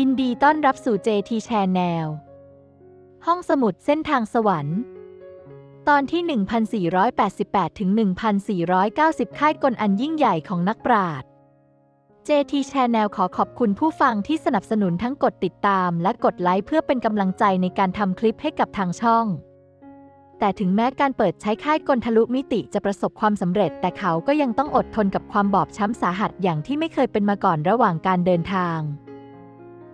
ยินดีต้อนรับสู่ JT Channel ห้องสมุดเส้นทางสวรรค์ ตอนที่ 1488 ถึง 1490 ค่ายกลอันยิ่งใหญ่ของนักปราชญ์ JT Channel ขอขอบคุณผู้ฟังที่สนับสนุนทั้งกดติดตามและกดไลค์เพื่อเป็นกำลังใจในการทำคลิปให้กับทางช่อง แต่ถึงแม้การเปิดใช้ค่ายกลทะลุมิติจะประสบความสำเร็จ แต่เขาก็ยังต้องอดทนกับความบอบช้ำสาหัสอย่างที่ไม่เคยเป็นมาก่อนระหว่างการเดินทาง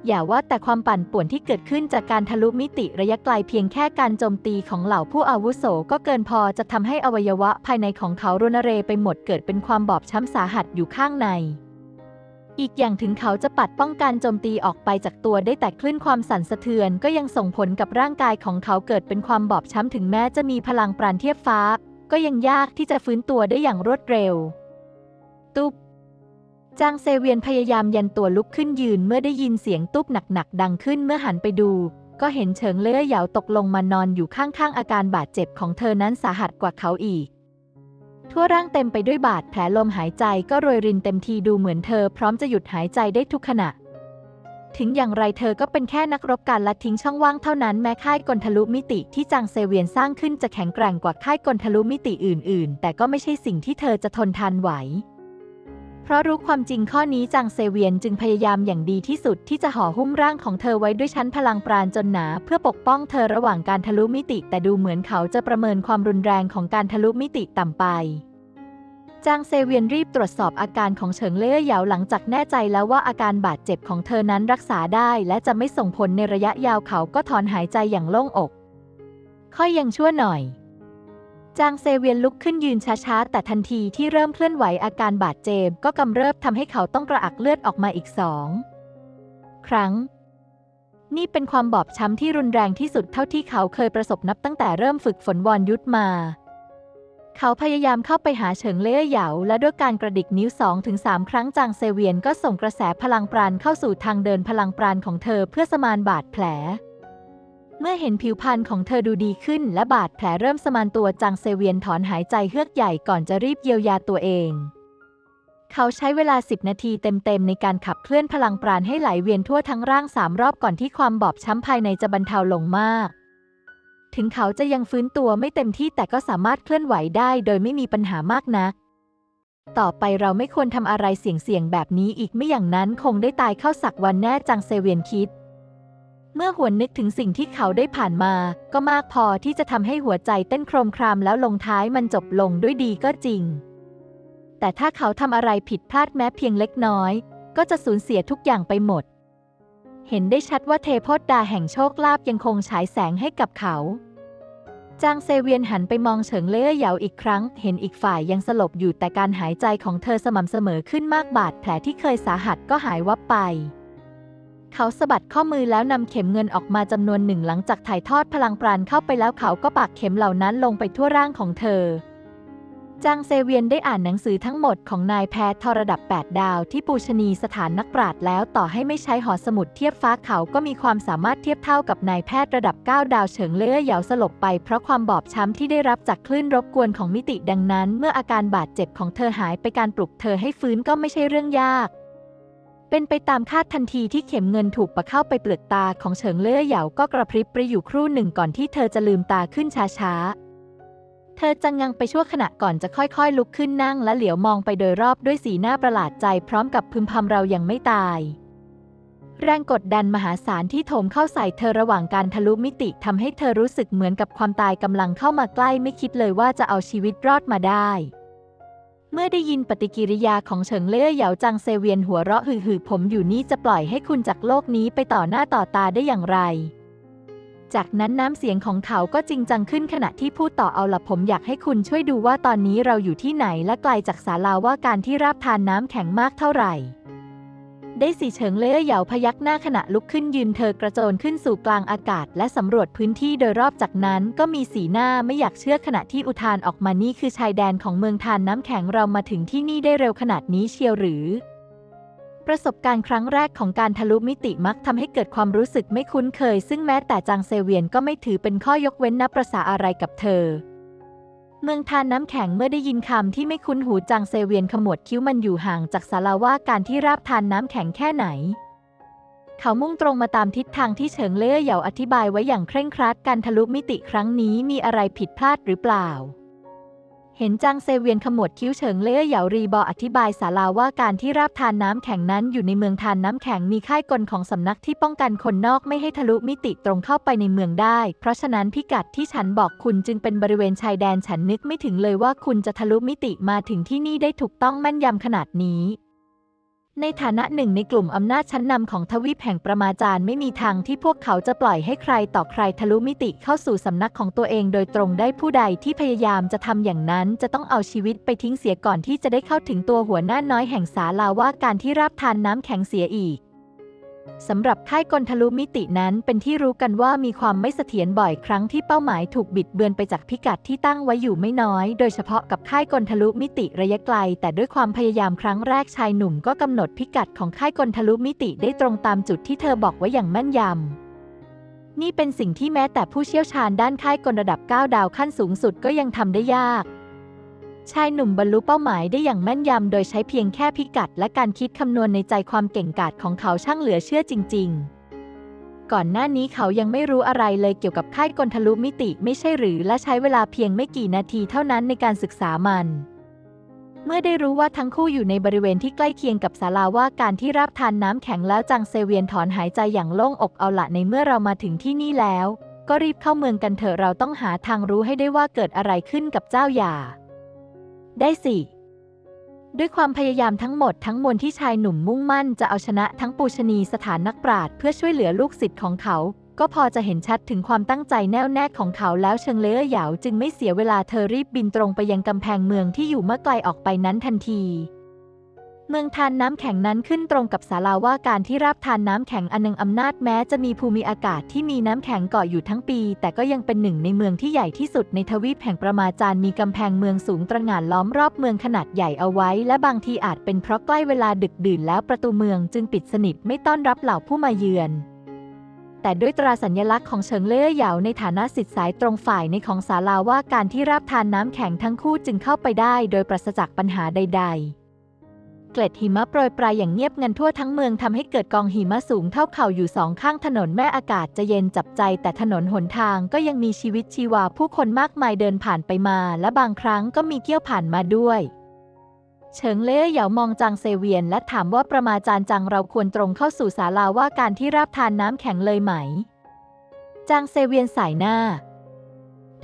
อย่าว่าแต่ความปั่นป่วนที่เกิดขึ้นจากการทะลุมิติระยะไกลเพียงแค่การโจมตีของเหล่าผู้อาวุโสก็เกินพอจะทำให้อวัยวะภายในของเขารุนเรไปหมดเกิดเป็นความบอบช้ำสาหัสอยู่ข้างใน อีกอย่างถึงเขาจะปัดป้องกันโจมตีออกไปจากตัวได้แต่คลื่นความสั่นสะเทือนก็ยังส่งผลกับร่างกายของเขาเกิดเป็นความบอบช้ำถึงแม้จะมีพลังปราณเทียบฟ้า ก็ยังยากที่จะฟื้นตัวได้อย่างรวดเร็ว ตุ๊บ จางเซเวียนพยายามยันตัวลุกขึ้นยืนเมื่อได้ยินเสียงตุ๊บหนักๆ ดังขึ้นเมื่อหันไปดู ก็เห็นเฉิงเล่ยเหยาตกลงมานอนอยู่ข้างๆ อาการบาดเจ็บของเธอนั้นสาหัสกว่าเขาอีก ทั่วร่างเต็มไปด้วยบาดแผลลมหายใจก็โรยรินเต็มทีดูเหมือนเธอพร้อมจะหยุดหายใจได้ทุกขณะ ถึงอย่างไรเธอก็เป็นแค่นักรบการละทิ้งช่องว่างเท่านั้นแม้ค่ายกลทะลุมิติที่จางเซเวียนสร้างขึ้นจะแข็งแกร่งกว่าค่ายกลทะลุมิติอื่น ๆ แต่ก็ไม่ใช่สิ่งที่เธอจะทนทานไหว เพราะรู้ความจริงข้อนี้จางเซเวียนจึงพยายามอย่างดีที่สุดที่จะห่อหุ้มร่างของเธอไว้ด้วยชั้นพลังปราณจนหนา เพื่อปกป้องเธอระหว่างการทะลุมิติ แต่ดูเหมือนเขาจะประเมินความรุนแรงของการทะลุมิติต่ำไปจางเซเวียนรีบตรวจสอบอาการของเฉิงเล่ยเหยาหลังจากแน่ใจแล้วว่าอาการบาดเจ็บของเธอนั้นรักษาได้ และจะไม่ส่งผลในระยะยาวเขาก็ถอนหายใจอย่างโล่งอก ค่อยยังชั่วหน่อย จางเซเวียนลุกขึ้นยืนช้าๆ แต่ทันทีที่เริ่มเคลื่อนไหวอาการบาดเจ็บก็กำเริบทำให้เขาต้องกระอักเลือดออกมาอีกสองครั้ง นี่เป็นความบอบช้ำที่รุนแรงที่สุดเท่าที่เขาเคยประสบนับตั้งแต่เริ่มฝึกฝนวอนยุทธมา เขาพยายามเข้าไปหาเฉิงเล่ยเหยาและด้วยการกระดิกนิ้วสองถึงสามครั้งจางเซเวียนก็ส่งกระแสพลังปราณเข้าสู่ทางเดินพลังปราณของเธอเพื่อสมานบาดแผล เมื่อเห็นผิวพรรณของเธอดูดีขึ้น และบาดแผลเริ่มสมานตัวจางเซเวียนถอนหายใจเฮือกใหญ่ก่อนจะรีบเยียวยาตัวเอง เขาใช้เวลา 10 นาทีเต็มๆ ในการขับเคลื่อนพลังปราณให้ไหลเวียนทั่วทั้งร่างสามรอบก่อนที่ความบอบช้ำภายในจะบรรเทาลงมาก ถึงเขาจะยังฟื้นตัวไม่เต็มที่แต่ก็สามารถเคลื่อนไหวได้โดยไม่มีปัญหามากนัก ต่อไปเราไม่ควรทำอะไรเสี่ยงๆแบบนี้อีกไม่อย่างนั้นคงได้ตายเข้าสักวันแน่จางเซเวียนคิด เมื่อหวนนึกถึงสิ่งที่เขาได้ผ่านมา ก็มากพอที่จะทำให้หัวใจเต้นโครมครามแล้วลงท้ายมันจบลงด้วยดีก็จริง แต่ถ้าเขาทำอะไรผิดพลาดแม้เพียงเล็กน้อย ก็จะสูญเสียทุกอย่างไปหมด เห็นได้ชัดว่าเทพดาแห่งโชคลาภยังคงฉายแสงให้กับเขา จางเซเวียนหันไปมองเฉิงเล่ยเหยาอีกครั้ง เห็นอีกฝ่ายยังสลบอยู่แต่การหายใจของเธอสม่ำเสมอขึ้นมากบาดแผลที่เคยสาหัสก็หายวับไป เขาสะบัดข้อมือแล้วนำเข็มเงินออกมาจำนวนหนึ่งหลังจากถ่ายทอดพลังปราณเข้าไปแล้วเขาก็ปักเข็มเหล่านั้นลงไปทั่วร่างของเธอ จางเซเวียนได้อ่านหนังสือทั้งหมดของนายแพทย์ทระดับ 8 ดาวที่ปูชนีสถานนักปราชญ์แล้วต่อให้ไม่ใช้หอสมุดเทียบฟ้าเขาก็มีความสามารถเทียบเท่ากับนายแพทย์ระดับ 9 ดาวเฉิงเล่ยเหยาสลบไปเพราะความบอบช้ำที่ได้รับจากคลื่นรบกวนของมิติดังนั้น เมื่ออาการบาดเจ็บของเธอหายไปการปลุกเธอให้ฟื้นก็ไม่ใช่เรื่องยาก เป็นไปตามคาดทันทีที่เข็มเงินถูกปะเข้าไปเปลือกตาของเฉิงเล่ยเหยาก็กระพริบไปอยู่ครู่หนึ่งก่อนที่เธอจะลืมตาขึ้นช้าๆ เธอจังงังไปชั่วขณะก่อนจะค่อยๆ ลุกขึ้นนั่งและเหลียวมองไปโดยรอบด้วยสีหน้าประหลาดใจพร้อมกับพึมพำเรายังไม่ตายแรงกดดันมหาศาลที่โถมเข้าใส่เธอระหว่างการทะลุมิติทำให้เธอรู้สึกเหมือนกับความตายกำลังเข้ามาใกล้ไม่คิดเลยว่าจะเอาชีวิตรอดมาได้ เมื่อได้ยินปฏิกิริยาของเฉิงเล่ยเหยาจังเซเวียนหัวเราะหือๆผมอยู่นี่จะปล่อยให้คุณจากโลกนี้ไปต่อหน้าต่อตาได้อย่างไร จากนั้นน้ำเสียงของเขาก็จริงจังขึ้นขณะที่พูดต่อเอาละผมอยากให้คุณช่วยดูว่าตอนนี้เราอยู่ที่ไหนและไกลจากศาลาว่าการที่ราบทานน้ำแข็งมากเท่าไหร่ ได้สีเฉิงเล่ยเหยาพยักหน้าขณะลุกขึ้นยืนเธอกระโจนขึ้นสู่กลางอากาศ และสำรวจพื้นที่โดยรอบจากนั้นก็มีสีหน้าไม่อยากเชื่อขณะที่อุทานออกมานี่คือชายแดนของเมืองทานน้ำแข็งเรามาถึงที่นี่ได้เร็วขนาดนี้เชียวหรือ ประสบการณ์ครั้งแรกของการทะลุมิติมักทำให้เกิดความรู้สึกไม่คุ้นเคย ซึ่งแม้แต่จางเซเวียนก็ไม่ถือเป็นข้อยกเว้นนับประษาอะไรกับเธอ เมืองทานน้ำแข็งเมื่อได้ยินคำที่ไม่คุ้นหูจางเซเวียนขมวดคิ้วมันอยู่ห่างจากศาลาว่าการที่ราบทานน้ำแข็งแค่ไหน เขามุ่งตรงมาตามทิศทางที่เฉิงเล่ยเหยาอธิบายไว้อย่างเคร่งครัดการทะลุมิติครั้งนี้มีอะไรผิดพลาดหรือเปล่า เห็นจางเซเวียนขมวดคิ้วเฉิงเล่อเหยารีบออธิบายศาลาว่าการที่ราบทานน้ำแข็งนั้นอยู่ในเมืองทานน้ำแข็งมีค่ายกลของสำนักที่ป้องกันคนนอกไม่ให้ทะลุมิติตรงเข้าไปในเมืองได้ เพราะฉะนั้นพิกัดที่ฉันบอกคุณจึงเป็นบริเวณชายแดนฉันนึกไม่ถึงเลยว่าคุณจะทะลุมิติมาถึงที่นี่ได้ถูกต้องแม่นยำขนาดนี้ ในฐานะหนึ่งในกลุ่มอำนาจชั้นนำของทวีปแห่งประมาจารย์ไม่มีทางที่พวกเขาจะปล่อยให้ใครต่อใครทะลุมิติเข้าสู่สำนักของตัวเองโดยตรงได้ผู้ใดที่พยายามจะทำอย่างนั้นจะต้องเอาชีวิตไปทิ้งเสียก่อนที่จะได้เข้าถึงตัวหัวหน้าน้อยแห่งศาลาว่าการที่รับทานน้ำแข็งเสียอีก สำหรับค่ายกลทะลุมิตินั้นเป็นที่รู้กันว่ามีความไม่เสถียรบ่อยครั้งที่เป้าหมายถูกบิดเบือนไปจากพิกัดที่ตั้งไว้อยู่ไม่น้อย โดยเฉพาะกับค่ายกลทะลุมิติระยะไกล แต่ด้วยความพยายามครั้งแรกชายหนุ่มก็กำหนดพิกัดของค่ายกลทะลุมิติได้ตรงตามจุดที่เธอบอกไว้อย่างแม่นยำนี่เป็นสิ่งที่แม้แต่ผู้เชี่ยวชาญด้านค่ายกลระดับ 9 ดาวขั้นสูงสุดก็ยังทำได้ยาก ชายหนุ่มบรรลุเป้าหมายได้อย่างแม่นยำ โดยใช้เพียงแค่พิกัด และการคิดคำนวณในใจความเก่งกาจของเขาช่างเหลือเชื่อจริง ๆ ก่อนหน้านี้เขายังไม่รู้อะไรเลยเกี่ยวกับค่ายกลทะลุมิติไม่ใช่หรือ และใช้เวลาเพียงไม่กี่นาทีเท่านั้นในการศึกษามัน เมื่อได้รู้ว่าทั้งคู่อยู่ในบริเวณที่ใกล้เคียงกับศาลาว่าการที่รับทานน้ำแข็งแล้วจังเซเวียนถอนหายใจอย่างโล่งอกเอาละในเมื่อเรามาถึงที่นี่แล้ว ก็รีบเข้าเมืองกันเถอะเราต้องหาทางรู้ให้ได้ว่าเกิดอะไรขึ้นกับเจ้าหย่า ได้สิด้วยความพยายามทั้งหมดทั้งมวลที่ชายหนุ่มมุ่งมั่นจะเอาชนะทั้งปูชนีสถานนักปราชญ์เพื่อช่วยเหลือลูกศิษย์ของเขา ก็พอจะเห็นชัดถึงความตั้งใจแน่วแน่ของเขาแล้วเชิงเล่อเหยาจึงไม่เสียเวลาเธอรีบบินตรงไปยังกำแพงเมืองที่อยู่เมื่อไกลออกไปนั้นทันที เมืองทานน้ำแข็งนั้นขึ้นตรงกับศาลาว่าการที่ราบทานน้ำแข็งอันหนึงอำนาจแม้จะมีภูมิอากาศที่มีน้ำแข็งเกาะอยู่ทั้งปี แต่ก็ยังเป็นหนึ่งในเมืองที่ใหญ่ที่สุดในทวีปแห่งประมาจารย์มีกำแพงเมืองสูงตระหง่านล้อมรอบเมืองขนาดใหญ่เอาไว้ และบางทีอาจเป็นเพราะใกล้เวลาดึกดื่นแล้วประตูเมืองจึงปิดสนิทไม่ต้อนรับเหล่าผู้มาเยือนแต่ด้วยตราสัญลักษณ์ของเฉิงเล่อเหยาในฐานะสิทธิสายตรงฝ่ายในของศาลาว่าการที่ราบทานน้ำแข็งทั้งคู่จึงเข้าไปได้โดยปราศจากปัญหาใด ๆ เกล็ดหิมะโปรยปลายอย่างเงียบงันทั่วทั้งเมืองทำให้เกิดกองหิมะสูงเท่าเข่าอยู่สองข้างถนนแม่อากาศจะเย็นจับใจแต่ถนนหนทางก็ยังมีชีวิตชีวาผู้คนมากมายเดินผ่านไปมา และบางครั้งก็มีเกี้ยวผ่านมาด้วย เฉิงเล่เหยามองจางเซเวียนและถามว่าประมาจารย์จังเราควรตรงเข้าสู่ศาลาว่าการที่ราบทานน้ำแข็งเลยไหม จางเซเวียนสายหน้า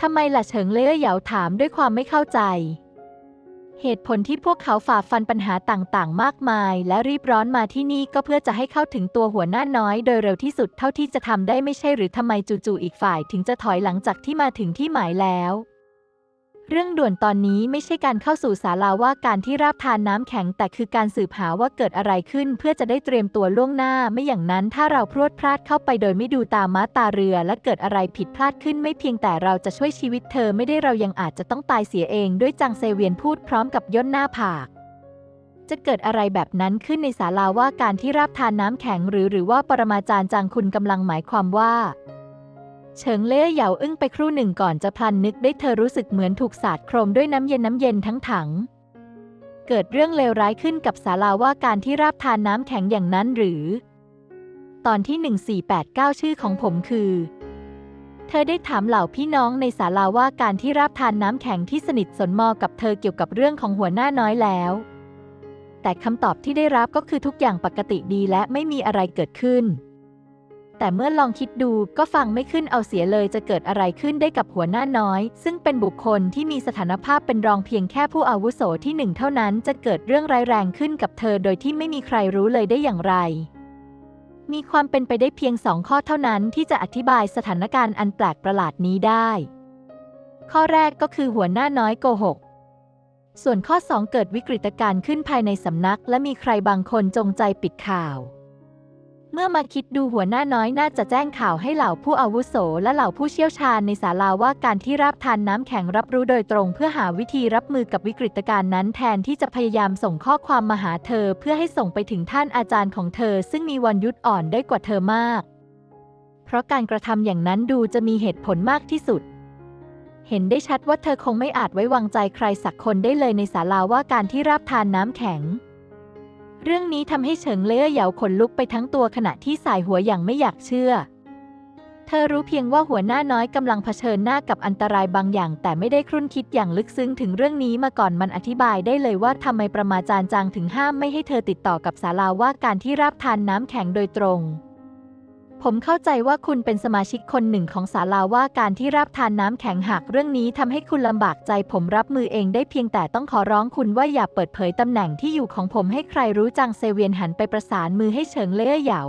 ทำไมล่ะเฉิงเล่เหยาถามด้วยความไม่เข้าใจ เหตุผลที่พวกเขาฝ่าฟันปัญหาต่างๆ มากมาย และรีบร้อนมาที่นี่ก็เพื่อจะให้เข้าถึงตัวหัวหน้าน้อยโดยเร็วที่สุดเท่าที่จะทำได้ไม่ใช่หรือทำไมจู่ๆอีกฝ่ายถึงจะถอยหลังจากที่มาถึงที่หมายแล้ว เรื่องด่วนตอนนี้ไม่ใช่การเข้าสู่ศาลาว่าการที่ราบทานน้ำแข็ง แต่คือการสืบหาว่าเกิดอะไรขึ้น เพื่อจะได้เตรียมตัวล่วงหน้า ไม่อย่างนั้นถ้าเราพรวดพลาดเข้าไปโดยไม่ดูตาม้าตาเรือ และเกิดอะไรผิดพลาดขึ้นไม่เพียงแต่เราจะช่วยชีวิตเธอไม่ได้เรายังอาจจะต้องตายเสียเองด้วยจังเซเวียนพูดพร้อมกับย่นหน้าผากจะเกิดอะไรแบบนั้นขึ้นในศาลาว่าการที่ราบทานน้ำแข็งหรือหรือว่าปรมาจารย์จางคุณกำลังหมายความว่า เฉิงเล่เหยาอึ้งไปครู่หนึ่งก่อนจะพลันนึกได้เธอรู้สึกเหมือนถูกสาดโครมด้วยน้ำเย็นน้ำเย็นทั้งถัง เกิดเรื่องเลวร้ายขึ้นกับศาลาว่าการที่ราบทานน้ำแข็งอย่างนั้นหรือ ตอนที่ 1489 ชื่อของผมคือ เธอได้ถามเหล่าพี่น้องในศาลาว่าการที่ราบทานน้ำแข็งที่สนิทสนมกับเธอเกี่ยวกับเรื่องของหัวหน้าน้อยแล้ว แต่คำตอบที่ได้รับก็คือทุกอย่างปกติดีและไม่มีอะไรเกิดขึ้น แต่เมื่อลองคิดดูก็ฟังไม่ขึ้นเอาเสียเลยจะเกิดอะไรขึ้นได้กับหัวหน้าน้อย ซึ่งเป็นบุคคลที่มีสถานภาพเป็นรองเพียงแค่ผู้อาวุโสที่หนึ่งเท่านั้นจะเกิดเรื่องร้ายแรงขึ้นกับเธอโดยที่ไม่มีใครรู้เลยได้อย่างไร มีความเป็นไปได้เพียงสองข้อเท่านั้นที่จะอธิบายสถานการณ์อันแปลกประหลาดนี้ได้ ข้อแรกก็คือหัวหน้าน้อยโกหกส่วนข้อ 2 เกิดวิกฤตการณ์ขึ้นภายในสำนัก และมีใครบางคนจงใจปิดข่าว เมื่อมาคิดดูหัวหน้าน้อยน่าจะแจ้งข่าวให้เหล่าผู้อาวุโสและเหล่าผู้เชี่ยวชาญในศาลาว่าการที่รับทานน้ำแข็งรับรู้โดยตรง เพื่อหาวิธีรับมือกับวิกฤตการณ์นั้น แทนที่จะพยายามส่งข้อความมาหาเธอ เพื่อให้ส่งไปถึงท่านอาจารย์ของเธอ ซึ่งมีวันยุทธอ่อนได้กว่าเธอมาก เพราะการกระทำอย่างนั้นดูจะมีเหตุผลมากที่สุดเห็นได้ชัดว่าเธอคงไม่อาจไว้วางใจใครสักคนได้เลยในศาลาว่าการที่รับทานน้ำแข็ง เรื่องนี้ทำให้เฉิงเล่อเหยาขนลุกไปทั้งตัวขณะที่สายหัวอย่างไม่อยากเชื่อ เธอรู้เพียงว่าหัวหน้าน้อยกำลังเผชิญหน้ากับอันตรายบางอย่าง แต่ไม่ได้ครุ่นคิดอย่างลึกซึ้งถึงเรื่องนี้มาก่อนมันอธิบายได้เลยว่าทำไมประมาจารย์จางถึงห้ามไม่ให้เธอติดต่อกับศาลาว่าการที่รับทานน้ำแข็งโดยตรง ผมเข้าใจว่าคุณเป็นสมาชิกคนหนึ่งของศาลาว่าการที่รับทานน้ำแข็งหักเรื่องนี้ทำให้คุณลำบากใจผมรับมือเองได้เพียงแต่ต้องขอร้องคุณว่าอย่าเปิดเผยตำแหน่งที่อยู่ของผมให้ใครรู้จังเซเวียนหันไปประสานมือให้เฉิงเล่ยเหยา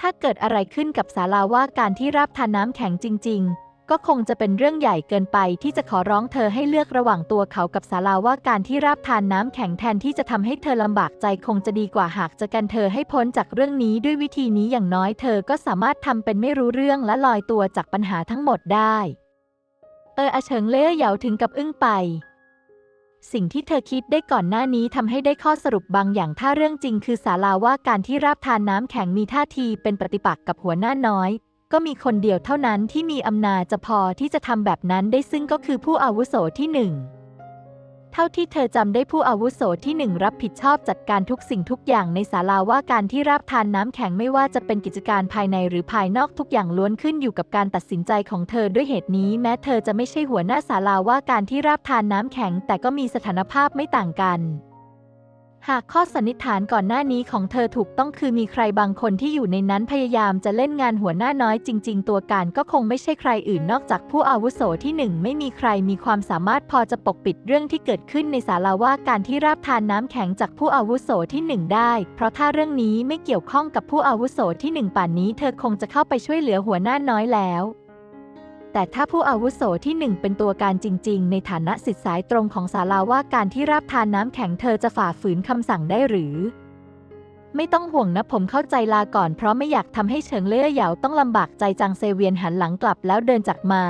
ถ้าเกิดอะไรขึ้นกับศาลาว่าการที่รับทานน้ำแข็งจริง ๆ ก็คงจะเป็นเรื่องใหญ่เกินไปที่จะขอร้องเธอให้เลือกระหว่างตัวเขากับศาลาว่าการที่รับทานน้ำแข็งแทนที่จะทำให้เธอลำบากใจคงจะดีกว่าหากจะกันเธอให้พ้นจากเรื่องนี้ด้วยวิธีนี้อย่างน้อยเธอก็สามารถทำเป็นไม่รู้เรื่องและลอยตัวจากปัญหาทั้งหมดได้ เอออาเฉิงเล่อเหยาถึงกับอึ้งไป สิ่งที่เธอคิดได้ก่อนหน้านี้ทำให้ได้ข้อสรุปบางอย่างถ้าเรื่องจริงคือศาลาว่าการที่ราบทานน้ำแข็งมีท่าทีเป็นปฏิปักษ์กับหัวหน้าน้อย ก็มีคนเดียวเท่านั้นที่มีอำนาจจะพอที่จะทำแบบนั้นได้ซึ่งก็คือผู้อาวุโสที่หนึ่งเท่าที่เธอจำได้ผู้อาวุโสที่หนึ่งรับผิดชอบจัดการทุกสิ่งทุกอย่างในศาลาว่าการที่รับทานน้ำแข็งไม่ว่าจะเป็นกิจการภายในหรือภายนอกทุกอย่างล้วนขึ้นอยู่กับการตัดสินใจของเธอด้วยเหตุนี้แม้เธอจะไม่ใช่หัวหน้าศาลาว่าการที่รับทานน้ำแข็งแต่ก็มีสถานภาพไม่ต่างกัน หากข้อสันนิษฐานก่อนหน้านี้ของเธอถูกต้องคือมีใครบางคนที่อยู่ในนั้นพยายามจะเล่นงานหัวหน้าน้อยจริง ๆ ตัวการก็คงไม่ใช่ใครอื่นนอกจากผู้อาวุโสที่หนึ่งไม่มีใครมีความสามารถพอจะปกปิดเรื่องที่เกิดขึ้นในศาลาว่าการที่ราบทานน้ำแข็งจากผู้อาวุโสที่หนึ่งได้ เพราะถ้าเรื่องนี้ไม่เกี่ยวข้องกับผู้อาวุโสที่หนึ่งป่านนี้ เธอคงจะเข้าไปช่วยเหลือหัวหน้าน้อยแล้ว แต่ถ้าผู้อาวุโสที่หนึ่งเป็นตัวการจริง ๆ ในฐานะสิทธิสายตรงของศาลาว่าการที่รับทานน้ำแข็งเธอจะฝ่าฝืนคำสั่งได้หรือ ไม่ต้องห่วงนะผมเข้าใจลาก่อนเพราะไม่อยากทำให้เฉิงเล่อเหยาต้องลำบากใจจังเซเวียนหันหลังกลับแล้วเดินจากมา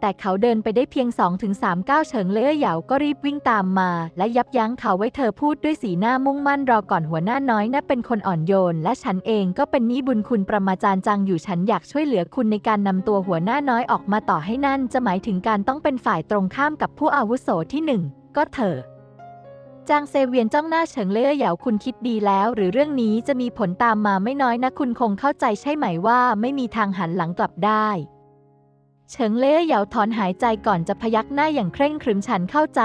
แต่เขาเดินไปได้เพียง 2-3 ก้าวเฉิงเล่อเหยาก็รีบวิ่งตามมา และยับยั้งเขาไว้เธอพูดด้วยสีหน้ามุ่งมั่นรอก่อนหัวหน้าน้อยนะเป็นคนอ่อนโยน และฉันเองก็เป็นนี้บุญคุณประมาจารย์จังอยู่ฉันอยากช่วยเหลือคุณในการนำตัวหัวหน้าน้อยออกมาต่อให้นั่น จะหมายถึงการต้องเป็นฝ่ายตรงข้ามกับผู้อาวุโสที่หนึ่งก็เถอะจางเซเวียนจ้องหน้าเฉิงเล่อเหยาคุณคิดดีแล้ว หรือเรื่องนี้จะมีผลตามมาไม่น้อยนะคุณคงเข้าใจใช่ไหมว่าไม่มีทางหันหลังกลับได้ เฉิงเล่เหยาถอนหายใจก่อนจะพยักหน้าอย่างเคร่งครึมฉันเข้าใจ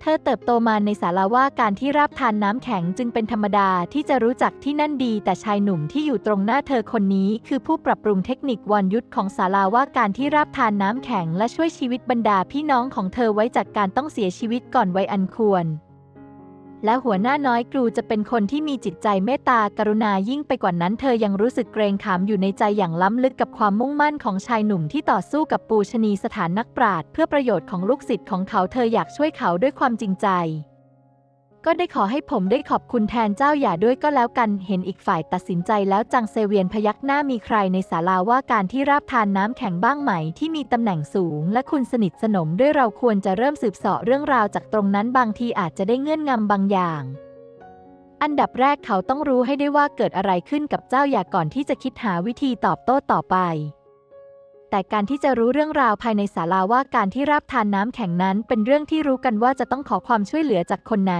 เธอเติบโตมาในศาลาว่าการที่รับทานน้ำแข็งจึงเป็นธรรมดาที่จะรู้จักที่นั่นดี แต่ชายหนุ่มที่อยู่ตรงหน้าเธอคนนี้ คือผู้ปรับปรุงเทคนิควรยุทธของศาลาว่าการที่รับทานน้ำแข็งและช่วยชีวิตบรรดาพี่น้องของเธอไว้จากการต้องเสียชีวิตก่อนวัยอันควร และหัวหน้าน้อยกรูจะเป็นคนที่มีจิตใจเมตตากรุณายิ่งไปกว่านั้น เธอยังรู้สึกเกรงขามอยู่ในใจอย่างล้ำลึกกับความมุ่งมั่นของชายหนุ่มที่ต่อสู้กับปูชนีสถานนักปราชญ์เพื่อประโยชน์ของลูกศิษย์ของเขาเธออยากช่วยเขาด้วยความจริงใจ ก็ได้ขอให้ผมได้ขอบคุณแทนเจ้าอย่าด้วยก็แล้วกัน เห็นอีกฝ่ายตัดสินใจแล้วจังเซเวียนพยักหน้ามีใครในศาลาว่าการที่ราบทานน้ำแข็งบ้างไหมที่มีตำแหน่งสูง และคุณสนิทสนมด้วยเราควรจะเริ่มสืบเสาะเรื่องราวจากตรงนั้นบางทีอาจจะได้เงื่อนงำบางอย่างอันดับแรกเขาต้องรู้ให้ได้ว่าเกิดอะไรขึ้นกับเจ้าอย่าก่อนที่จะคิดหาวิธีตอบโต้ต่อไป แต่การที่จะรู้เรื่องราวภายในศาลาว่าการที่ราบทานน้ำแข็งนั้นเป็นเรื่องที่รู้กันว่าจะต้องขอความช่วยเหลือจากคนใน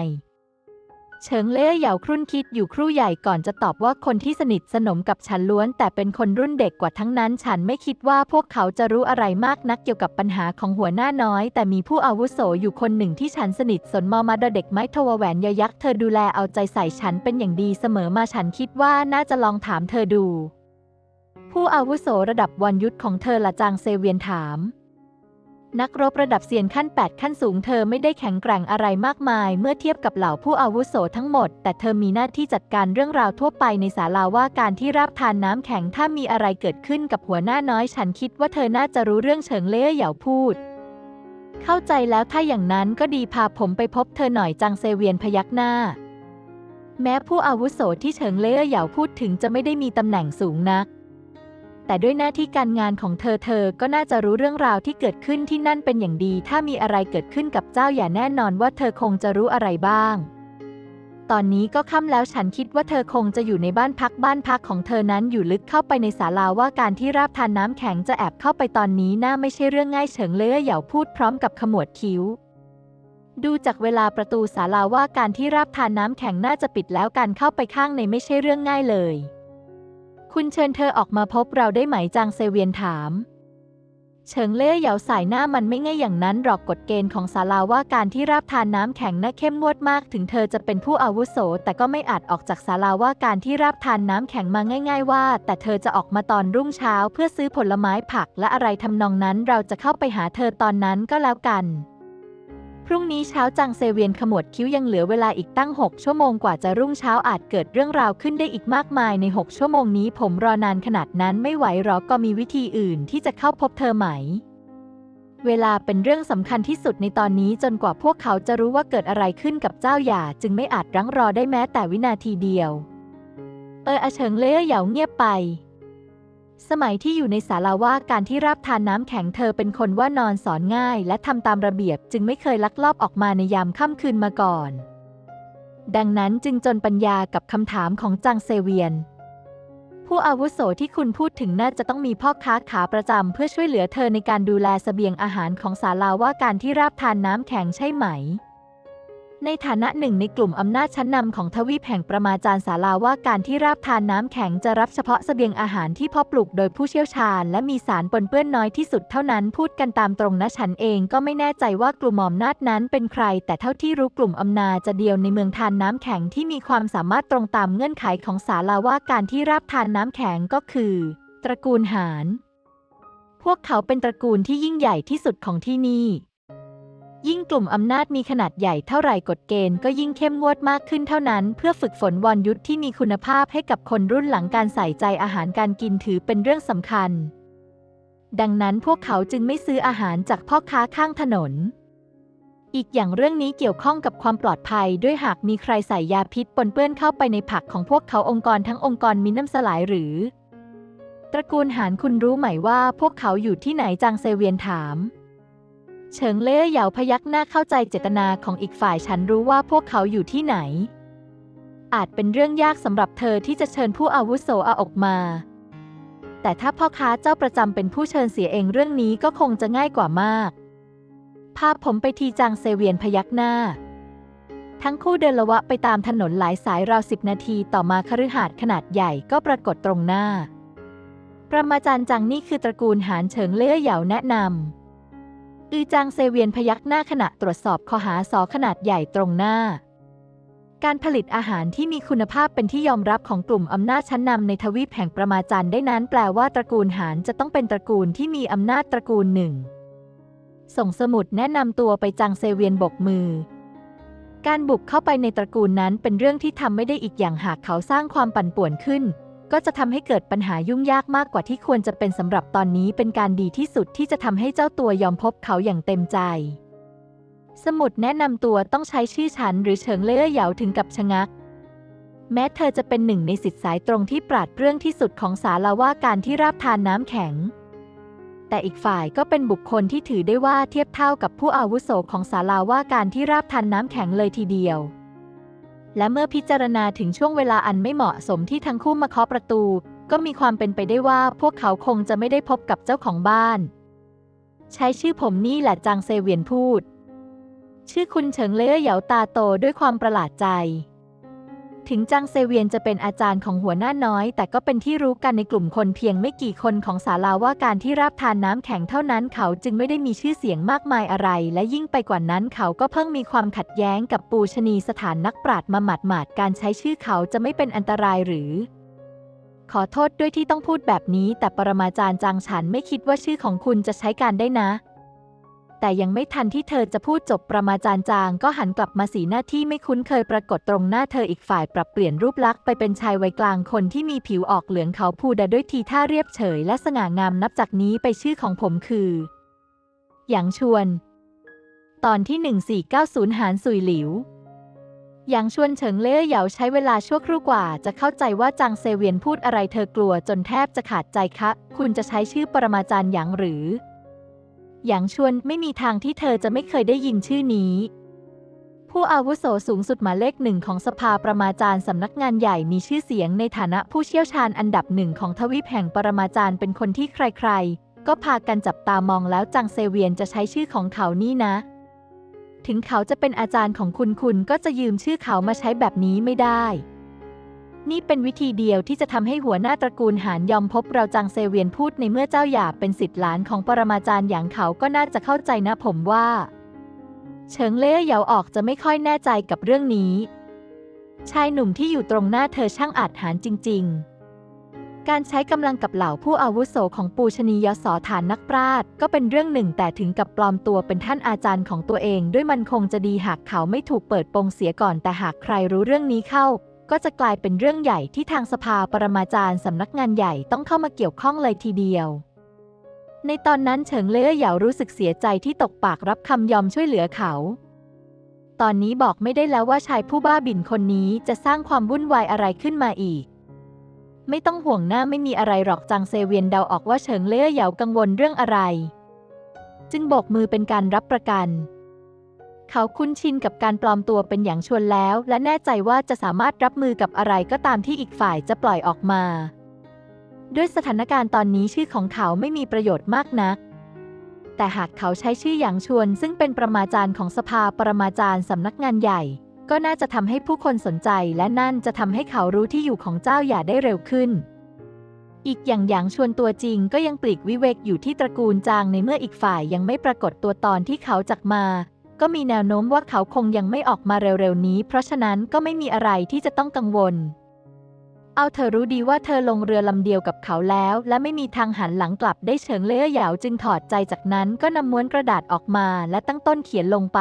เฉิงเล่เหยาครุ่นคิดอยู่ครู่ใหญ่ก่อนจะตอบว่าคนที่สนิทสนมกับฉันล้วน แต่เป็นคนรุ่นเด็กกว่าทั้งนั้น ฉันไม่คิดว่าพวกเขาจะรู้อะไรมากนักเกี่ยวกับปัญหาของหัวหน้าน้อย แต่มีผู้อาวุโสอยู่คนหนึ่งที่ฉันสนิทสนมมาดเด็กไม้ทวแหวนยยักษ์เธอดูแลเอาใจใส่ฉันเป็นอย่างดีเสมอมาฉันคิดว่าน่าจะลองถามเธอดู ผู้อาวุโสระดับวันยุทธของเธอละจางเซเวียนถาม นักรบระดับเซียนขั้น 8 ขั้นสูงเธอไม่ได้แข็งแกร่งอะไรมากมาย เมื่อเทียบกับเหล่าผู้อาวุโสทั้งหมด แต่เธอมีหน้าที่จัดการเรื่องราวทั่วไปในศาลาว่าการที่รับทานน้ำแข็งถ้ามีอะไรเกิดขึ้นกับหัวหน้าน้อย ฉันคิดว่าเธอน่าจะรู้เรื่องเฉิงเล่อเหยาพูด เข้าใจแล้วถ้าอย่างนั้นก็ดีพาผมไปพบเธอหน่อยจังเซเวียนพยักหน้า แม้ผู้อาวุโสที่เฉิงเล่อเหยาพูดถึงจะไม่ได้มีตำแหน่งสูงนัก แต่ด้วยหน้าที่การงานของเธอเธอก็น่าจะรู้เรื่องราวที่เกิดขึ้นที่นั่นเป็นอย่างดี ถ้ามีอะไรเกิดขึ้นกับเจ้าอย่าแน่นอนว่าเธอคงจะรู้อะไรบ้าง ตอนนี้ก็ค่ำแล้วฉันคิดว่าเธอคงจะอยู่ในบ้านพักบ้านพักของเธอนั้นอยู่ลึกเข้าไปในศาลาว่าการที่ราบทานน้ำแข็งจะแอบเข้าไปตอนนี้น่าไม่ใช่เรื่องง่ายเฉิงเล่อเหยาพูดพร้อมกับขมวดคิ้วดูจากเวลาประตูศาลาว่าการที่ราบทานน้ำแข็งน่าจะปิดแล้วการเข้าไปข้างในไม่ใช่เรื่องง่ายเลย คุณเชิญเธอออกมาพบเราได้ไหมจางเซเวียนถาม เฉิงเล่เหยาสายหน้ามันไม่ง่ายอย่างนั้นหรอกกฎเกณฑ์ของศาลาว่าการที่ราบทานน้ำแข็งน่าเข้มงวดมาก ถึงเธอจะเป็นผู้อาวุโส แต่ก็ไม่อาจออกจากศาลาว่าการที่ราบทานน้ำแข็งมาง่าย ๆ ว่า แต่เธอจะออกมาตอนรุ่งเช้าเพื่อซื้อผลไม้ผักและอะไรทำนองนั้น เราจะเข้าไปหาเธอตอนนั้นก็แล้วกัน รุ่งนี้เช้าจังเซเวียนขมวดคิ้วยังเหลือเวลาอีกตั้ง 6 ชั่วโมงกว่าจะรุ่งเช้าอาจเกิดเรื่องราวขึ้นได้อีกมากมายใน 6 ชั่วโมงนี้ผมรอนานขนาดนั้นไม่ไหวหรอกก็มีวิธีอื่นที่จะเข้าพบเธอไหม เวลาเป็นเรื่องสำคัญที่สุดในตอนนี้จนกว่าพวกเขาจะรู้ว่าเกิดอะไรขึ้นกับเจ้าหย่าจึงไม่อาจรั้งรอได้แม้แต่วินาทีเดียว เอออาเฉิงเล่ยเหยาเงียบไป สมัยที่อยู่ในศาลาว่าการที่รับทานน้ำแข็งเธอเป็นคนว่านอนสอนง่าย และทำตามระเบียบจึงไม่เคยลักลอบออกมาในยามค่ำคืนมาก่อน ดังนั้นจึงจนปัญญากับคำถามของจางเซเวียน ผู้อาวุโสที่คุณพูดถึงน่าจะต้องมีพ่อค้าขาประจำเพื่อช่วยเหลือเธอในการดูแลเสบียงอาหารของศาลาว่าการที่ราบทานน้ำแข็งใช่ไหม ในฐานะหนึ่งในกลุ่มอำนาจชั้นนำของทวีปแห่งประมาจารย์ศาลาว่าการที่ราบทานน้ำแข็งจะรับเฉพาะเสบียงอาหารที่เพาะปลูกโดยผู้เชี่ยวชาญ และมีสารปนเปื้อนน้อยที่สุดเท่านั้นพูดกันตามตรงนะฉันเองก็ไม่แน่ใจว่ากลุ่มอำนาจนั้นเป็นใคร แต่เท่าที่รู้กลุ่มอำนาจจะเดียวในเมืองทานน้ำแข็งที่มีความสามารถตรงตามเงื่อนไขของศาลาว่าการที่ราบทานน้ำแข็งก็คือ ตระกูลหานพวกเขาเป็นตระกูลที่ยิ่งใหญ่ที่สุดของที่นี่ ยิ่งกลุ่มอำนาจมีขนาดใหญ่เท่าไหร่กฎเกณฑ์ก็ยิ่งเข้มงวดมากขึ้นเท่านั้น เพื่อฝึกฝนวรยุทธ์ที่มีคุณภาพให้กับคนรุ่นหลังการใส่ใจอาหารการกินถือเป็นเรื่องสำคัญ ดังนั้นพวกเขาจึงไม่ซื้ออาหารจากพ่อค้าข้างถนน อีกอย่างเรื่องนี้เกี่ยวข้องกับความปลอดภัย ด้วยหากมีใครใส่ยาพิษปนเปื้อนเข้าไปในผักของพวกเขาองค์กรทั้งองค์กรมีน้ำสลายหรือ ตระกูลหานคุณรู้ไหมว่าพวกเขาอยู่ที่ไหนจางเซเวียนถาม เฉิงเล่เหยาพยักหน้าเข้าใจเจตนาของอีกฝ่ายฉันรู้ว่าพวกเขาอยู่ที่ไหน อาจเป็นเรื่องยากสำหรับเธอที่จะเชิญผู้อาวุโสอาออกมา แต่ถ้าพ่อค้าเจ้าประจำเป็นผู้เชิญเสียเองเรื่องนี้ก็คงจะง่ายกว่ามากพาพผมไปทีจางเซเวียนพยักหน้า ทั้งคู่เดินละวะไปตามถนนหลายสายราวสิบนาทีต่อมาคฤหาสน์ขนาดใหญ่ก็ปรากฏตรงหน้า ประมาจารย์จังนี่คือตระกูลหานเฉิงเล่เหยาแนะนำ อือจางเซเวียนพยักหน้าขณะตรวจสอบคอหาสอขนาดใหญ่ตรงหน้า การผลิตอาหารที่มีคุณภาพเป็นที่ยอมรับของกลุ่มอำนาจชั้นนำในทวีปแห่งประมาจันได้นั้นแปลว่าตระกูลหานจะต้องเป็นตระกูลที่มีอำนาจตระกูลหนึ่ง ส่งสมุดแนะนำตัวไปจางเซเวียนบกมือการบุกเข้าไปในตระกูลนั้นเป็นเรื่องที่ทำไม่ได้อีกอย่างหากเขาสร้างความปั่นป่วนขึ้น ก็จะทำให้เกิดปัญหายุ่งยากมากกว่าที่ควรจะเป็นสำหรับตอนนี้เป็นการดีที่สุดที่จะทำให้เจ้าตัวยอมพบเขาอย่างเต็มใจ สมุดแนะนำตัวต้องใช้ชื่อฉันหรือเฉิงเล่อเหยาถึงกับชะงัก แม้เธอจะเป็นหนึ่งในสิทธิสายตรงที่ปราดเปรื่องที่สุดของสาลาว่าการที่ราบทานน้ำแข็ง แต่อีกฝ่ายก็เป็นบุคคลที่ถือได้ว่าเทียบเท่ากับผู้อาวุโสของศาลาว่าการที่ราบทานน้ำแข็งเลยทีเดียว และเมื่อพิจารณาถึงช่วงเวลาอันไม่เหมาะสมที่ทั้งคู่มาเคาะประตู ก็มีความเป็นไปได้ว่าพวกเขาคงจะไม่ได้พบกับเจ้าของบ้าน ใช้ชื่อผมนี่แหละจางเซเวียนพูด ชื่อคุณเฉิงเล่ยเหยาตาโตด้วยความประหลาดใจ ถึงจางเซเวียนจะเป็นอาจารย์ของหัวหน้าน้อย แต่ก็เป็นที่รู้กันในกลุ่มคนเพียงไม่กี่คนของศาลาว่าการที่รับทานน้ำแข็งเท่านั้นเขาจึงไม่ได้มีชื่อเสียงมากมายอะไร และยิ่งไปกว่านั้นเขาก็เพิ่งมีความขัดแย้งกับปูชนีสถานนักปราชญ์มาหมาดหมาดการใช้ชื่อเขาจะไม่เป็นอันตรายหรือ ขอโทษด้วยที่ต้องพูดแบบนี้ แต่ปรมาจารย์จางฉันไม่คิดว่าชื่อของคุณจะใช้การได้นะ แต่ยังไม่ทันที่เธอจะพูดจบประมาจารย์จาง ก็หันกลับมาสีหน้าที่ไม่คุ้นเคยปรากฏตรงหน้าเธออีกฝ่ายปรับเปลี่ยนรูปลักษณ์ไปเป็นชายวัยกลางคนที่มีผิวออกเหลืองเขาพูดด้วยทีท่าเรียบเฉย และสง่างามนับจากนี้ไปชื่อของผมคือหยางชวน ตอนที่ 1490 หานสุยหลิวหยางชวนเฉิงเล่เหยาใช้เวลาชั่วครู่กว่าจะเข้าใจว่าจางเซเวียนพูดอะไรเธอกลัวจนแทบจะขาดใจคะ คุณจะใช้ชื่อปรมาจารย์หยางหรือ หยางชวนไม่มีทางที่เธอจะไม่เคยได้ยินชื่อนี้ ผู้อาวุโสสูงสุดหมายเลขหนึ่งของสภาประมาจารย์สำนักงานใหญ่มีชื่อเสียงในฐานะผู้เชี่ยวชาญอันดับหนึ่งของทวีปแห่งปรมาจารย์เป็นคนที่ใครๆ ก็พากันจับตามองแล้วจางเซเวียนจะใช้ชื่อของเขานี่นะ ถึงเขาจะเป็นอาจารย์ของคุณคุณก็จะยืมชื่อเขามาใช้แบบนี้ไม่ได้ นี่เป็นวิธีเดียวที่จะทำให้หัวหน้าตระกูลหานยอมพบเราจางเซเวียนพูดในเมื่อเจ้าหยาเป็นสิทธิหลานของปรมาจารย์อย่างเขาก็น่าจะเข้าใจนะผมว่า เฉิงเล่เหยาออกจะไม่ค่อยแน่ใจกับเรื่องนี้ ชายหนุ่มที่อยู่ตรงหน้าเธอช่างอาจหารจริง ๆ การใช้กำลังกับเหล่าผู้อาวุโสของปูชนียสฐานนักปราชญ์ก็เป็นเรื่องหนึ่งแต่ถึงกับปลอมตัวเป็นท่านอาจารย์ของตัวเอง ด้วยมันคงจะดีหากเขาไม่ถูกเปิดโปงเสียก่อนแต่หากใครรู้เรื่องนี้เข้า ก็จะกลายเป็นเรื่องใหญ่ที่ทางสภาปรมาจารย์สำนักงานใหญ่ต้องเข้ามาเกี่ยวข้องเลยทีเดียว ในตอนนั้นเฉิงเล่เหยารู้สึกเสียใจที่ตกปากรับคำยอมช่วยเหลือเขา ตอนนี้บอกไม่ได้แล้วว่าชายผู้บ้าบิ่นคนนี้จะสร้างความวุ่นวายอะไรขึ้นมาอีก ไม่ต้องห่วงหน้าไม่มีอะไรหรอกจางเซเวียนเดาออกว่าเฉิงเล่เหยากังวลเรื่องอะไร จึงโบกมือเป็นการรับประกัน เขาคุ้นชินกับการปลอมตัวเป็นอย่างชวนแล้ว และแน่ใจว่าจะสามารถรับมือกับอะไรก็ตามที่อีกฝ่ายจะปล่อยออกมา ด้วยสถานการณ์ตอนนี้ชื่อของเขาไม่มีประโยชน์มากนัก แต่หากเขาใช้ชื่ออย่างชวน ซึ่งเป็นประมาจารย์ของสภาปรมาจารย์สำนักงานใหญ่ ก็น่าจะทำให้ผู้คนสนใจ และนั่นจะทำให้เขารู้ที่อยู่ของเจ้าอย่าได้เร็วขึ้นอีกอย่างอย่างชวนตัวจริงก็ยังปลีกวิเวกอยู่ที่ตระกูลจางในเมื่ออีกฝ่ายยังไม่ปรากฏตัวตอนที่เขาจักมา ก็มีแนวโน้มว่าเขาคงยังไม่ออกมาเร็วๆนี้ เพราะฉะนั้นก็ไม่มีอะไรที่จะต้องกังวล เอาเธอรู้ดีว่าเธอลงเรือลำเดียวกับเขาแล้ว และไม่มีทางหันหลังกลับได้เฉิงเล่อเหยาจึงถอดใจจากนั้นก็นำม้วนกระดาษออกมาและตั้งต้นเขียนลงไป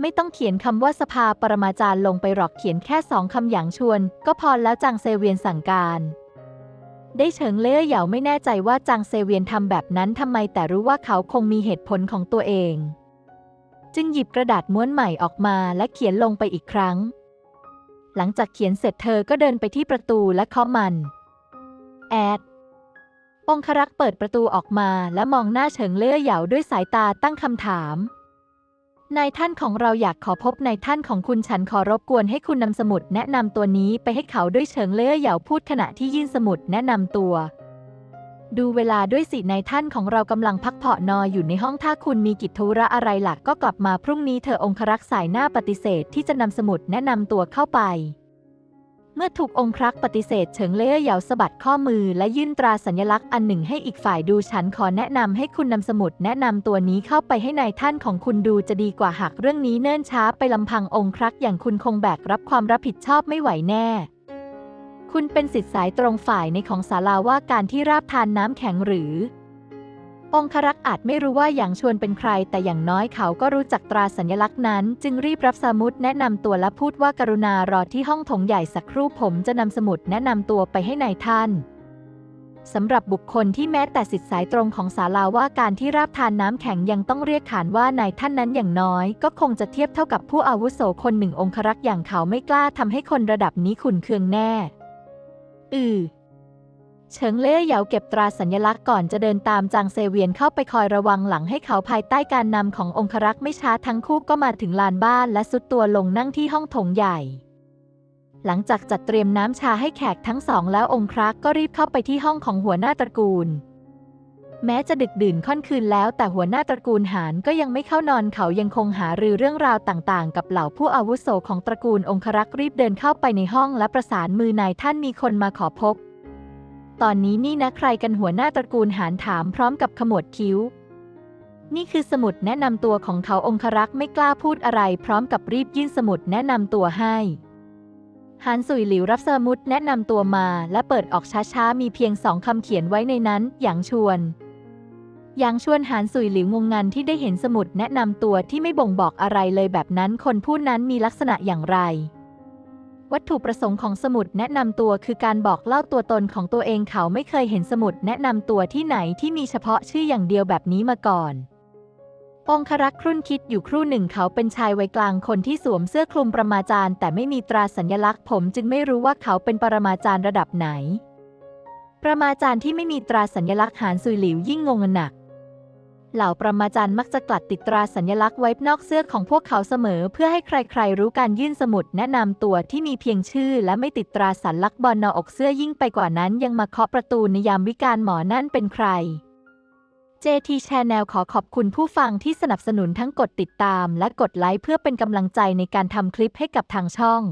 ไม่ต้องเขียนคำว่าสภาปรมาจารย์ลงไปหรอกเขียนแค่สองคำอย่างชวน ก็พอแล้วจางเซเวียนสั่งการได้เฉิงเล่อเหยาไม่แน่ใจว่าจางเซเวียนทำแบบนั้นทำไมแต่รู้ว่าเขาคงมีเหตุผลของตัวเอง จึงหยิบกระดาษม้วนใหม่ออกมาและเขียนลงไปอีกครั้ง หลังจากเขียนเสร็จเธอก็เดินไปที่ประตูและเคาะมัน แอด องครักษ์เปิดประตูออกมาและมองหน้าเฉิงเล่อเหยาด้วยสายตาตั้งคำถาม นายท่านของเราอยากขอพบนายท่านของคุณฉันขอรบกวนให้คุณนำสมุดแนะนำตัวนี้ไปให้เขาด้วยเฉิงเล่อเหยาพูดขณะที่ยื่นสมุดแนะนำตัว ดูเวลาด้วยสินายท่านของเรากำลังพักผ่อนนอนอยู่ในห้องถ้าคุณมีกิจธุระอะไรหลักก็กลับมาพรุ่งนี้เธอองครักษ์สายหน้าปฏิเสธที่จะนำสมุดแนะนำตัวเข้าไป เมื่อถูกองครักษ์ปฏิเสธเฉิงเล่เหยาสะบัดข้อมือและยื่นตราสัญลักษณ์อันหนึ่งให้อีกฝ่ายดูฉันขอแนะนำให้คุณนำสมุดแนะนำตัวนี้เข้าไปให้ในายท่านของคุณดูจะดีกว่าหากเรื่องนี้เนิ่นช้าไปลำพังองครักษ์อย่างคุณคงแบกรับความรับผิดชอบไม่ไหวแน่ คุณเป็นสิทธิ์สายตรงฝ่ายในของศาลาว่าการที่ราบทานน้ำแข็งหรือ องครักษ์อาจไม่รู้ว่าอย่างชวนเป็นใคร แต่อย่างน้อยเขาก็รู้จักตราสัญลักษณ์นั้น จึงรีบรับสมุดแนะนำตัวและพูดว่ากรุณารอที่ห้องถงใหญ่สักครู่ผมจะนำสมุดแนะนำตัวไปให้นายท่านสำหรับบุคคลที่แม้แต่สิทธิสายตรงของศาลาว่าการที่ราบทานน้ำแข็งยังต้องเรียกขานว่านายท่านนั้นอย่างน้อย ก็คงจะเทียบเท่ากับผู้อาวุโสคนหนึ่งองครักษ์อย่างเขาไม่กล้าทำให้คนระดับนี้ขุนเคืองแน่ อือเฉิงเล่เหยาเก็บตราสัญลักษณ์ก่อนจะเดินตามจางเซเวียนเข้าไปคอยระวังหลังให้เขาภายใต้การนำขององครักษ์ไม่ช้าทั้งคู่ก็มาถึงลานบ้านและสุดตัวลงนั่งที่ห้องโถงใหญ่ หลังจากจัดเตรียมน้ำชาให้แขกทั้งสองแล้วองครักษ์ก็รีบเข้าไปที่ห้องของหัวหน้าตระกูล แม้จะดึกดื่นค่อนคืนแล้ว แต่หัวหน้าตระกูลหานก็ยังไม่เข้านอนเขายังคงหารือเรื่องราวต่างๆ กับเหล่าผู้อาวุโสของตระกูลองครักษ์รีบเดินเข้าไปในห้องและประสานมือนายท่านมีคนมาขอพบ ตอนนี้นี่นะใครกันหัวหน้าตระกูลหานถามพร้อมกับขมวดคิ้ว นี่คือสมุดแนะนำตัวของเขาองครักษ์ไม่กล้าพูดอะไร พร้อมกับรีบยื่นสมุดแนะนำตัวให้หานสุยหลิวรับสมุดแนะนำตัวมา และเปิดออกช้าๆมีเพียงสองคำเขียนไว้ในนั้นอย่างชวน ย่างชวนหานสุยหลิวงงงันที่ได้เห็นสมุดแนะนำตัวที่ไม่บ่งบอกอะไรเลยแบบนั้นคนผู้นั้นมีลักษณะอย่างไร วัตถุประสงค์ของสมุดแนะนำตัวคือการบอกเล่าตัวตนของตัวเองเขาไม่เคยเห็นสมุดแนะนำตัวที่ไหนที่มีเฉพาะชื่ออย่างเดียวแบบนี้มาก่อนองครักษ์ครุ่นคิดอยู่ครู่หนึ่งเขาเป็นชายวัยกลางคนที่สวมเสื้อคลุมประมาจารย์ แต่ไม่มีตราสัญลักษณ์ผมจึงไม่รู้ว่าเขาเป็นปรมาจารย์ระดับไหน ประมาจารย์ที่ไม่มีตราสัญลักษณ์หานซุยหลิวยิ่งงงหนัก เหล่าประมาจารย์มักจะกลัดติดตราสัญลักษณ์ไว้นอกเสื้อของพวกเขาเสมอ เพื่อให้ใครๆ รู้การยื่นสมุดแนะนำตัวที่มีเพียงชื่อ และไม่ติดตราสัญลักษณ์บอลนออกเสื้อยิ่งไปกว่านั้น ยังมาเคาะประตูในยามวิกาลหมอนั่นเป็นใคร JT Channel ขอขอบคุณผู้ฟังที่สนับสนุนทั้งกดติดตาม และกดไลค์เพื่อเป็นกำลังใจในการทำคลิปให้กับทางช่อง